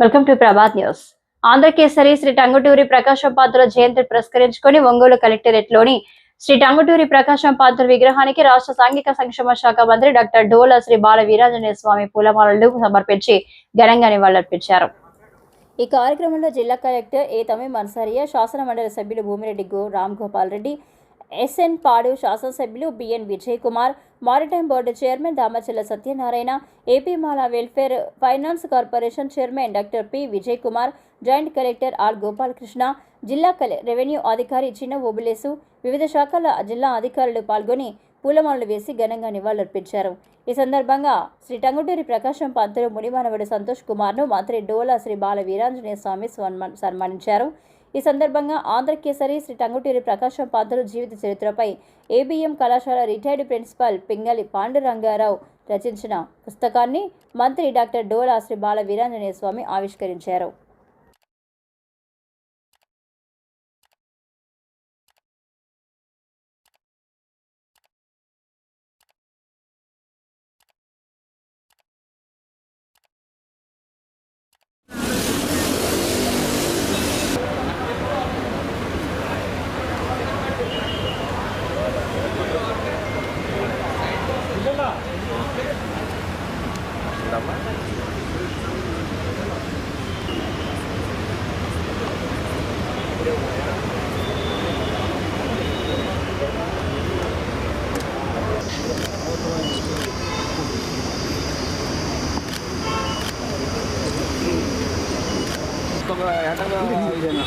Welcome to Prabhat news. Andhrakesari Shri Tanguturi Prakasam పాత్ర జయంతి పురస్కరించుకొని ఒంగోలు కలెక్టరేట్లోని శ్రీ టంగుటూరి ప్రకాశం పాత్ర విగ్రహానికి రాష్ట్ర సాంఘిక సంక్షేమ శాఖ మంత్రి డాక్టర్ డోల శ్రీ బాల వీరాంజనేయ స్వామి పూలమాలలు సమర్పించి ఘనంగా నివాళులర్పించారు. ఈ కార్యక్రమంలో జిల్లా కలెక్టర్ ఏ తమి మన్సారియా శాసన మండలి సభ్యులు భూమిరెడ్డి గో రామ్ గోపాల్ రెడ్డి ఎస్ఎన్ పాడు శాసనసభ్యులు BN Vijay Kumar maritime board chairman Damacharla Satyanarayana AP Mala welfare finance corporation chairman doctor P Vijay Kumar joint collector R Gopalakrishna జిల్లా కలె రెవెన్యూ అధికారి చిన్న ఓబులేసు వివిధ శాఖల జిల్లా అధికారులు పాల్గొని పూలమాలలు వేసి ఘనంగా నివాళులర్పించారు. ఈ సందర్భంగా శ్రీ టంగుటూరి ప్రకాశం పంతులు మునిమానవుడు సంతోష్ కుమార్ను మంత్రి డోలా శ్రీ బాల వీరాంజనేయ స్వామి సన్మానించారు. ఈ సందర్భంగా ఆంధ్రకేసరి శ్రీ టంగుటూరి ప్రకాశం పాత్రలు జీవిత చరిత్రపై ఏబిఎం కళాశాల రిటైర్డ్ ప్రిన్సిపాల్ పింగళి పాండురంగారావు రచించిన పుస్తకాన్ని మంత్రి డాక్టర్ డోలా శ్రీ బాల వీరాంజనేయ స్వామి ఆవిష్కరించారు.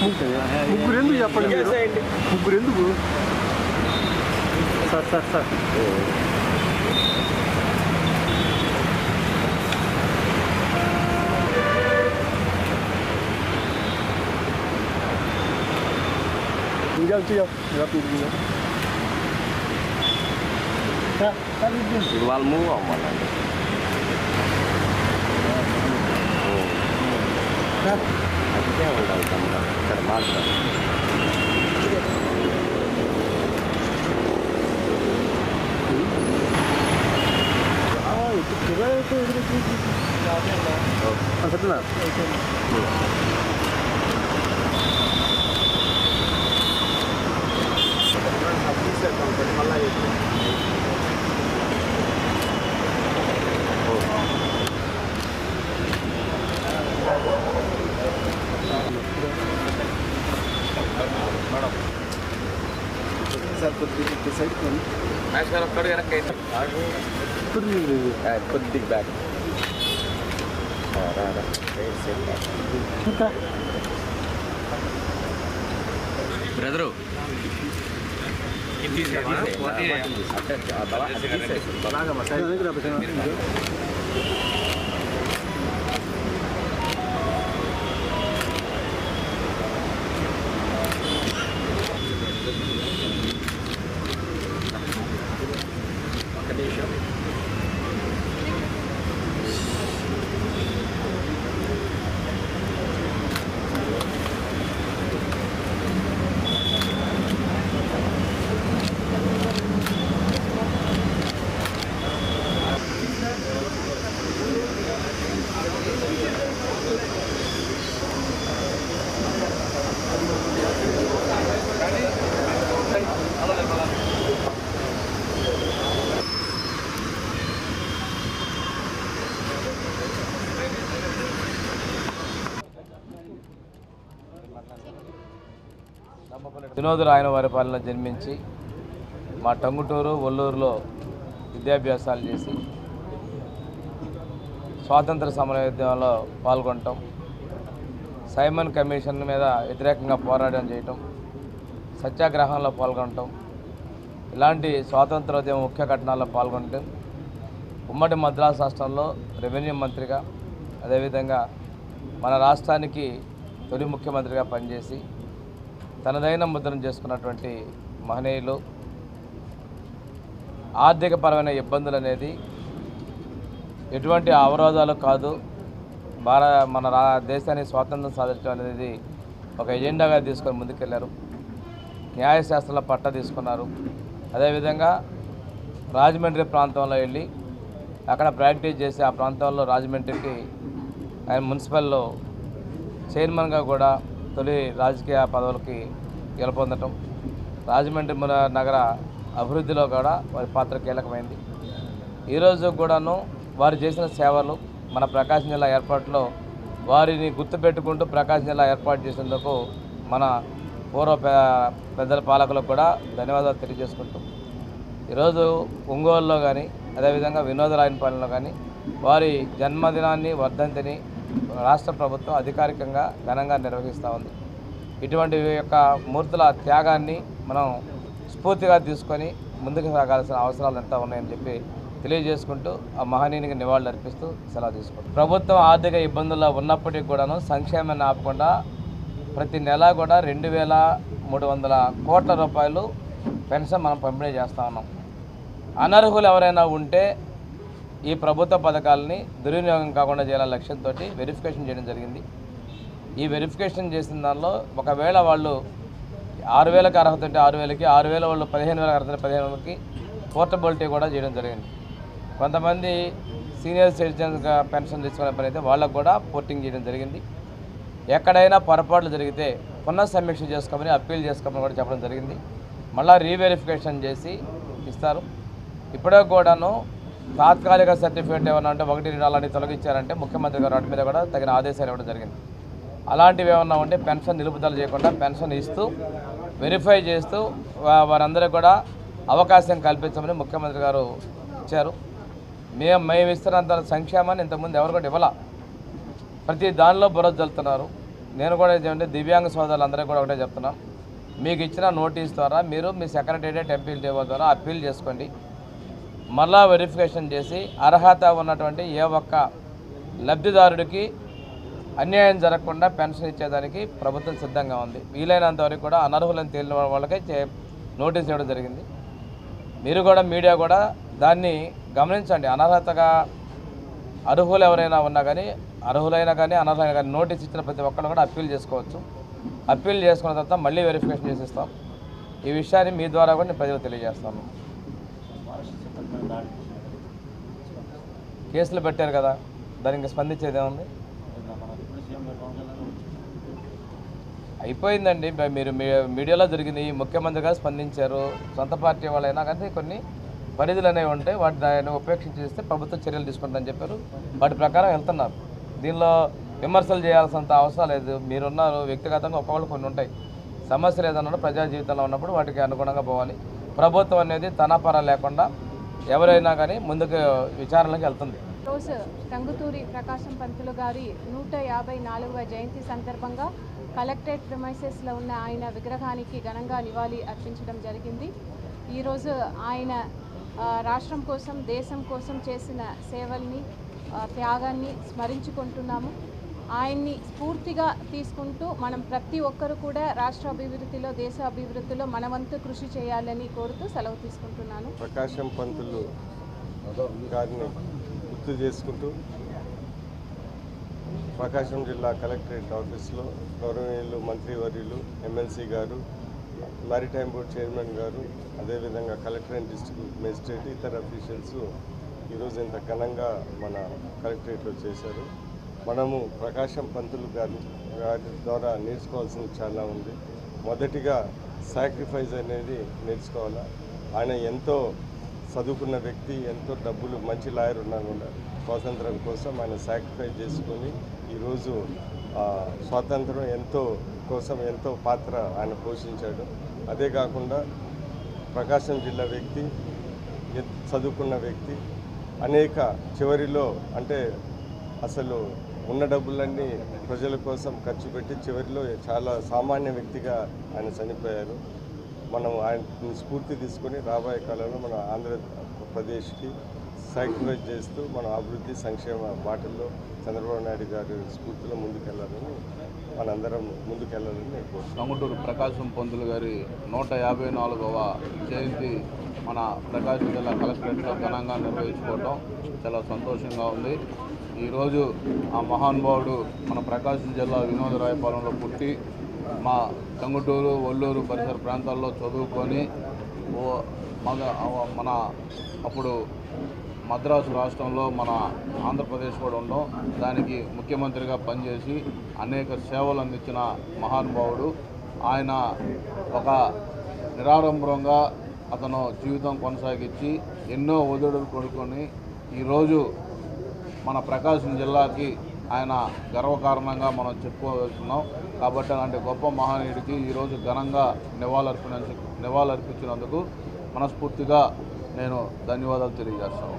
ముగ్గురు ఎందుకు చెప్పండి మీరు ముగ్గురు ఎందుకు సార్ సార్ సార్ ఇంకా क्या होगा उतना धर्मांत ಸತ್ನಾ Thank you. ಸರ್ ಕೊದ್ದಿಗೆ ಇತ್ತು ಸೈಡ್ ನ್ಯಾಷನಲ್ ಕಡೆ ಏನಕ್ಕೆ ಐತೆ ಕೊದ್ದಿಗೆ ಕೊದ್ದಿಗೆ ಬ್ಯಾಕ್ ಬ್ರದರು ಬಲಾಗ ಮಸಾಲೆ వారి పాలన జన్మించి మా టంగుటూరు ఒల్లూరులో విద్యాభ్యాసాలు చేసి స్వాతంత్ర సమరయోద్యమంలో పాల్గొనటం సైమన్ కమిషన్ మీద వ్యతిరేకంగా పోరాటం చేయటం సత్యాగ్రహంలో పాల్గొనటం ఇలాంటి స్వాతంత్రోద్యమ ముఖ్య ఘటనల్లో పాల్గొనటం ఉమ్మడి మద్రాసు రాష్ట్రంలో రెవెన్యూ మంత్రిగా అదేవిధంగా మన రాష్ట్రానికి తొలి ముఖ్యమంత్రిగా పనిచేసి తనదైన ముద్రను చేసుకున్నటువంటి మహనీయులు ఆర్థికపరమైన ఇబ్బందులు అనేది ఎటువంటి అవరోధాలు కాదు. భార మన రా దేశాన్ని స్వాతంత్రం సాధించడం అనేది ఒక ఎజెండాగా తీసుకొని ముందుకెళ్ళారు. న్యాయశాస్త్రంలో పట్ట తీసుకున్నారు. అదేవిధంగా రాజమండ్రి ప్రాంతంలో వెళ్ళి అక్కడ ప్రాక్టీస్ చేసి ఆ ప్రాంతంలో రాజమండ్రికి ఆయన మున్సిపల్లో చైర్మన్గా కూడా తొలి రాజకీయ పదవులకి గెలుపొందటం. రాజమండ్రి నగర అభివృద్ధిలో కూడా వారి పాత్ర కీలకమైంది. ఈరోజు కూడాను వారు చేసిన సేవలు మన ప్రకాశం జిల్లా ఏర్పాటులో వారిని గుర్తుపెట్టుకుంటూ ప్రకాశం జిల్లా ఏర్పాటు చేసేందుకు మన పూర్వ పెద్దల పాలకులకు కూడా ధన్యవాదాలు తెలియజేసుకుంటాం. ఈరోజు ఒంగోలులో కానీ అదేవిధంగా వినోదరాయనపాలెంలో కానీ వారి జన్మదినాన్ని వర్ధంతిని రాష్ట్ర ప్రభుత్వం అధికారికంగా ఘనంగా నిర్వహిస్తూ ఉంది. ఇటువంటి యొక్క మూర్తుల త్యాగాన్ని మనం స్ఫూర్తిగా తీసుకొని ముందుకు సాగాల్సిన అవసరాలు ఎంత ఉన్నాయని చెప్పి తెలియజేసుకుంటూ ఆ మహనీయునికి నివాళులు అర్పిస్తూ సెలవు తీసుకుంటాం ప్రభుత్వం ఆర్థిక ఇబ్బందుల్లో ఉన్నప్పటికీ కూడాను సంక్షేమాన్ని ఆపకుండా ప్రతి నెల కూడా రెండు వేల మూడు వందల కోట్ల రూపాయలు పెన్షన్ మనం పంపిణీ చేస్తూ ఉన్నాం. అనర్హులు ఎవరైనా ఉంటే ఈ ప్రభుత్వ పథకాలని దుర్వినియోగం కాకుండా చేయాల లక్ష్యంతో వెరిఫికేషన్ చేయడం జరిగింది. ఈ వెరిఫికేషన్ చేసిన దానిలో ఒకవేళ వాళ్ళు ఆరు వేలకు అర్హత ఉంటే ఆరు వేలకి ఆరు వేల వాళ్ళు పదిహేను వేలకు అర్హత ఉంటే పదిహేను వేలకి పోర్టబిలిటీ కూడా చేయడం జరిగింది. కొంతమంది సీనియర్ సిటిజన్స్గా పెన్షన్ తీసుకునే పని అయితే వాళ్ళకు కూడా పోర్టింగ్ చేయడం జరిగింది. ఎక్కడైనా పొరపాట్లు జరిగితే పునః సమీక్ష చేసుకోమని అప్పీల్ చేసుకోమని కూడా చెప్పడం జరిగింది. మళ్ళీ రీవెరిఫికేషన్ చేసి ఇస్తారు. ఇప్పుడే కూడాను తాత్కాలిక సర్టిఫికేట్ ఏమన్నా అంటే ఒకటి రెండు అలాంటి తొలగించారంటే ముఖ్యమంత్రి గారు వాటి మీద కూడా తగిన ఆదేశాలు ఇవ్వడం జరిగింది. అలాంటివి ఏమన్నా ఉంటే పెన్షన్ నిలుపుదల చేయకుండా పెన్షన్ ఇస్తూ వెరిఫై చేస్తూ వారందరికీ కూడా అవకాశం కల్పించమని ముఖ్యమంత్రి గారు ఇచ్చారు. మేము మేము ఇస్తున్నంత సంక్షేమాన్ని ఇంతకుముందు ఎవరు కూడా ఇవ్వాల. ప్రతి దానిలో బురద జల్లుతున్నారు. నేను కూడా ఏంటంటే దివ్యాంగ సోదరులందరికీ కూడా ఒకటే చెప్తున్నాను మీకు ఇచ్చిన నోటీస్ ద్వారా మీరు మీ సెక్రటేరియట్ ఎంపీల టేబుల్ ద్వారా అప్పీల్ చేసుకోండి. మళ్ళా వెరిఫికేషన్ చేసి అర్హత ఉన్నటువంటి ఏ ఒక్క లబ్ధిదారుడికి అన్యాయం జరగకుండా పెన్షన్ ఇచ్చేదానికి ప్రభుత్వం సిద్ధంగా ఉంది. వీలైనంత వరకు కూడా అనర్హులను తేలిన వాళ్ళకే చే- నోటీస్ ఇవ్వడం జరిగింది. మీరు కూడా మీడియా కూడా దాన్ని గమనించండి. అనర్హతగా అర్హులు ఎవరైనా ఉన్నా కానీ అర్హులైనా కానీ అనర్హులైనా కానీ నోటీస్ ఇచ్చిన ప్రతి ఒక్కరు కూడా అప్పీల్ చేసుకోవచ్చు. అప్పీల్ చేసుకున్న తర్వాత మళ్ళీ వెరిఫికేషన్ చేసిస్తాం. ఈ విషయాన్ని మీ ద్వారా కూడా నేను ప్రజలకు తెలియజేస్తాను. కేసులు పెట్టారు కదా దానికి స్పందించేది ఏముంది? అయిపోయిందండి. మీరు మీ- మీడియాలో జరిగింది ముఖ్యమంత్రిగా స్పందించారు సొంత పార్టీ వాళ్ళైనా కానీ కొన్ని పరిధులు అనేవి ఉంటాయి వాటి దాన్ని ఉపేక్షించేస్తే ప్రభుత్వం చర్యలు తీసుకుంటుందని చెప్పారు. వాటి ప్రకారం వెళ్తున్నారు. దీనిలో విమర్శలు చేయాల్సినంత అవసరం లేదు. మీరున్నారు వ్యక్తిగతంగా ఒకవేళ కొన్ని ఉంటాయి. సమస్యలు ఏదన్నా ప్రజా జీవితంలో ఉన్నప్పుడు వాటికి అనుగుణంగా పోవాలి. ప్రభుత్వం అనేది తనపర లేకుండా ఎవరైనా కానీ ముందుకు విచారణలకు వెళ్తుంది. రోజు టంగుతూరి ప్రకాశం పంతులు గారి నూట యాభై నాలుగవ జయంతి సందర్భంగా కలెక్టరేట్ ప్రిమైసెస్లో ఉన్న ఆయన విగ్రహానికి ఘనంగా నివాళి అర్పించడం జరిగింది. ఈరోజు ఆయన రాష్ట్రం కోసం దేశం కోసం చేసిన సేవల్ని త్యాగాన్ని స్మరించుకుంటున్నాము. ఆయన్ని స్ఫూర్తిగా తీసుకుంటూ మనం ప్రతి ఒక్కరు కూడా రాష్ట్ర అభివృద్ధిలో దేశ అభివృద్ధిలో మనవంతు కృషి చేయాలని కోరుతూ సెలవు తీసుకుంటున్నాను. ప్రకాశం పంతులు గారిని గుర్తు చేసుకుంటూ ప్రకాశం జిల్లా కలెక్టరేట్ ఆఫీస్లో గౌరవనీయులు మంత్రివర్యులు ఎమ్మెల్సీ గారు మారిటైమ్ బోర్డ్ చైర్మన్ గారు అదేవిధంగా కలెక్టర్ అండ్ డిస్ట్రిక్ట్ మెజిస్ట్రేట్ ఇతర అఫీషియల్స్ ఈరోజు ఇంత ఘనంగా మన కలెక్టరేట్లో చేశారు. మనము ప్రకాశం పంతులు గారి గారి ద్వారా నేర్చుకోవాల్సింది చాలా ఉంది. మొదటిగా సాక్రిఫైస్ అనేది నేర్చుకోవాలా? ఆయన ఎంతో చదువుకున్న వ్యక్తి ఎంతో డబ్బులు మంచి లాయర్ ఉన్నా కూడా స్వాతంత్రం కోసం ఆయన సాక్రిఫైస్ చేసుకొని ఈరోజు ఆ, స్వాతంత్రం ఎంతో కోసం ఎంతో పాత్ర ఆయన పోషించాడు. అదే కాకుండా ప్రకాశం జిల్లా వ్యక్తి చదువుకున్న వ్యక్తి అనేక చివరిలో అంటే అసలు ఉన్న డబ్బులన్నీ ప్రజల కోసం ఖర్చు పెట్టి చివరిలో చాలా సామాన్య వ్యక్తిగా ఆయన చనిపోయారు. మనం ఆయన స్ఫూర్తి తీసుకొని రాబోయే కాలంలో మన ఆంధ్రప్రదేశ్కి సాక్రిఫైస్ చేస్తూ మన అభివృద్ధి సంక్షేమ బాటల్లో చంద్రబాబు నాయుడు గారి స్ఫూర్తిలో ముందుకెళ్ళాలని మనందరం ముందుకెళ్ళాలని నేను ప్రకాశం పంతులు గారి నూట యాభై నాలుగవ జయంతి మన ప్రకాశం జిల్లా కలెక్టరేట్లో ఘనంగా నిర్వహించుకోవటం చాలా సంతోషంగా ఉంది. ఈరోజు ఆ మహానుభావుడు మన ప్రకాశం జిల్లా వినోదరాయపాలెంలో పుట్టి మా టంగుటూరు ఒల్లూరు పరిసర ప్రాంతాల్లో చదువుకొని ఓ మగ మన అప్పుడు మద్రాసు రాష్ట్రంలో మన ఆంధ్రప్రదేశ్ కూడా ఉండడం దానికి ముఖ్యమంత్రిగా పనిచేసి అనేక సేవలు అందించిన మహానుభావుడు. ఆయన ఒక నిరాడంబరంగా అతను జీవితం కొనసాగించి ఎన్నో ఒదుడులు కొడుకొని ఈరోజు మన ప్రకాశం జిల్లాకి ఆయన గర్వకారణంగా మనం చెప్పుకోగలుగుతున్నాం. కాబట్టి అలాంటి గొప్ప మహనీయుడికి ఈరోజు ఘనంగా నివాళులర్పించ నివాళులర్పించినందుకు మనస్ఫూర్తిగా నేను ధన్యవాదాలు తెలియజేస్తాను